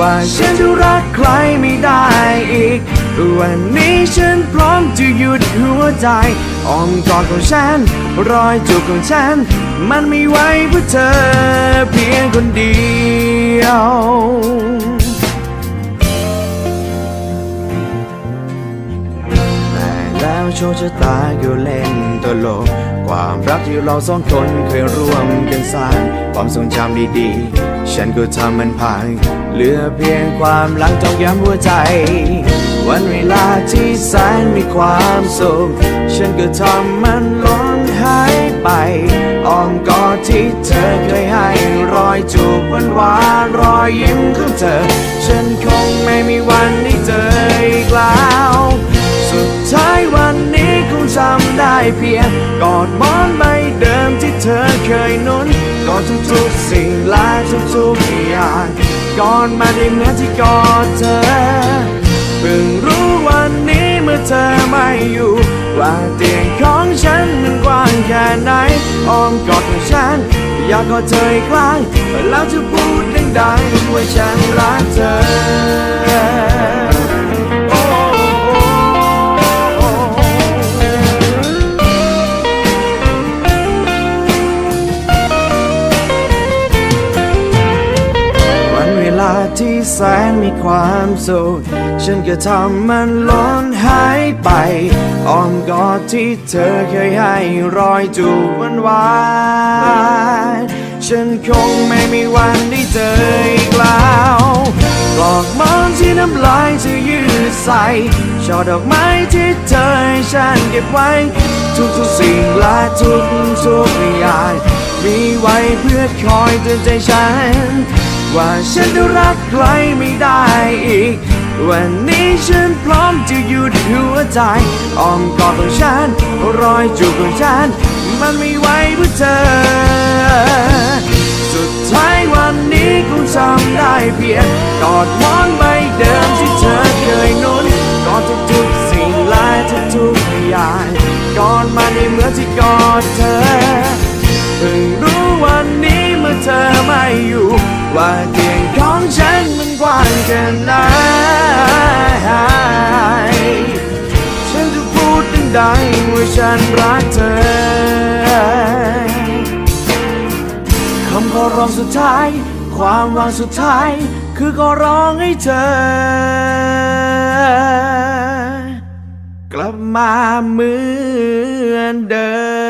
ว่าฉันจะรักใครไม่ได้อีก วันนี้ฉันพร้อมจะหยุดหัวใจอ้อมกอดของฉัน รอยจูบของฉัน มันไม่ไวเพื่อเธอเพียงคนเดียวแต่แล้วโชคชะตาก็เล่นตลก ความรักที่เราสองคนเคยร่วมกันสร้าง ความทรงจำดีๆ ฉันก็ทำมันพัง เหลือเพียงความหลังจองย้ำหัวใจ วันเวลาที่แสนมีความสุข ฉันก็ทำมันล้นหายไปอ้อมกอดที่เธอเคยให้รอยจูบหวานหวานรอยยิ้มของเธอ ฉันคงไม่มีวันได้เจออีกแล้วสุดท้ายวันนี้คงจำได้เพียงกอดมอนใบเดิมที่เธอเคยนุน ทุกๆสิ่งและทุกๆอย่างกอดมาได้เหมือนที่กอดเธอเพิ่งรู้วันนี้เมื่อเธอไม่อยู่ ว่าเตียงของฉันมันกว้างแค่ไหนอ้อมกอดของฉัน อยากกอดเธออีกครั้งแล้วจะพูดดังๆว่าฉันรักเธอ ที่แสนมีความสุข ฉันก็ทำมันล้นหายไปอ้อมกอดที่เธอเคยให้รอยจูบหวานวานฉันคงไม่มีวันได้เจออีกแล้วกลอกมอนที่น้ำลายจะยืดใส่ช่อดอกไม้ที่เธอให้ฉันเก็บไว้ ทุกๆสิ่งและทุกๆอย่างมีไว้เพื่อคอยเตือนใจฉัน ว่าฉันจะรักใครไม่ได้อีก วันนี้ฉันพร้อมจะหยุดหัวใจอ้อมกอดของฉัน รอยจูบของฉัน มันไม่ไหวเพื่อเธอ สุดท้ายวันนี้คงจำได้เพียงกอดมอนใบเดิมที่เธอเคยนุนกอดทุกๆสิ่งและทุกๆอย่างกอดมาในเมื่อที่กอดเธอ ว่าเตียงของฉันมันกว้างแค่ไหนฉันจะพูดดังๆว่าฉันรักเธอคำขอร้องสุดท้าย ความหวังสุดท้าย คือขอร้องให้เธอ กลับมาเหมือนเดิม